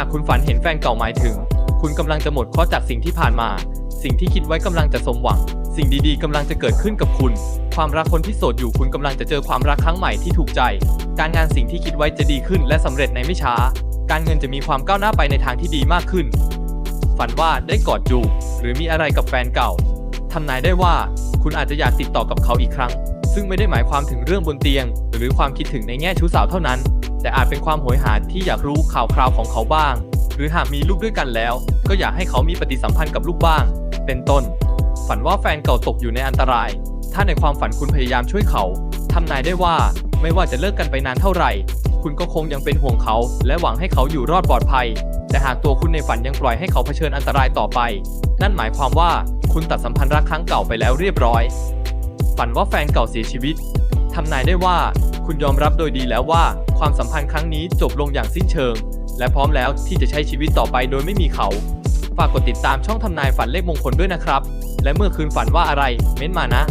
หากคุณฝันเห็นแฟนเก่าหมายถึง คุณกำลังจะหมดเคราะห์จากสิ่งที่ผ่านมา สิ่งที่คิดไว้กำลังจะสมหวัง สิ่งดีๆกำลังจะเกิดขึ้นกับคุณ ความรักคนที่โสดอยู่คุณกำลังจะเจอความรักครั้งใหม่ที่ถูกใจ การงานสิ่งที่คิดไว้จะดีขึ้นและสำเร็จในไม่ช้า การเงินจะมีความก้าวหน้าไปในทางที่ดีมากขึ้น ฝันว่าได้กอดจูบหรือมีอะไรกับแฟนเก่าทำนายได้ว่าคุณอาจจะอยากติดต่อกับเขาอีกครั้ง ซึ่งไม่ได้หมายความถึงเรื่องบนเตียง หรือความคิดถึงในแง่ชู้สาวเท่านั้น แต่อาจเป็นความโหยหาที่อยากรู้ข่าวคราวของเขาบ้าง หรือหากมีลูกด้วยกันแล้ว ก็อยากให้เขามีปฏิสัมพันธ์กับลูกบ้าง เป็นต้น ฝันว่าแฟนเก่าตกอยู่ในอันตราย ถ้าในความฝันคุณพยายามช่วยเขาทำนายได้ว่าไม่ว่าจะเลิกกันไปนานเท่าไหร่ คุณก็คงยังเป็นห่วงเขา และหวังให้เขาอยู่รอดปลอดภัย แต่หากตัวคุณในฝันยังปล่อยให้เขาเผชิญอันตรายต่อไป นั่นหมายความว่าคุณตัดสัมพันธ์รักครั้งเก่าไปแล้วเรียบร้อย ฝันว่าแฟนเก่าเสียชีวิต ทำนายได้ว่าคุณยอมรับโดยดีแล้วว่าความสัมพันธ์ครั้งนี้จบลงอย่างสิ้นเชิง และพร้อมแล้วที่จะใช้ชีวิตต่อไปโดยไม่มีเขา ฝากกดติดตามช่องทำนายฝันเลขมงคลด้วยนะครับ และเมื่อคืนฝันว่าอะไรเม้นต์มานะ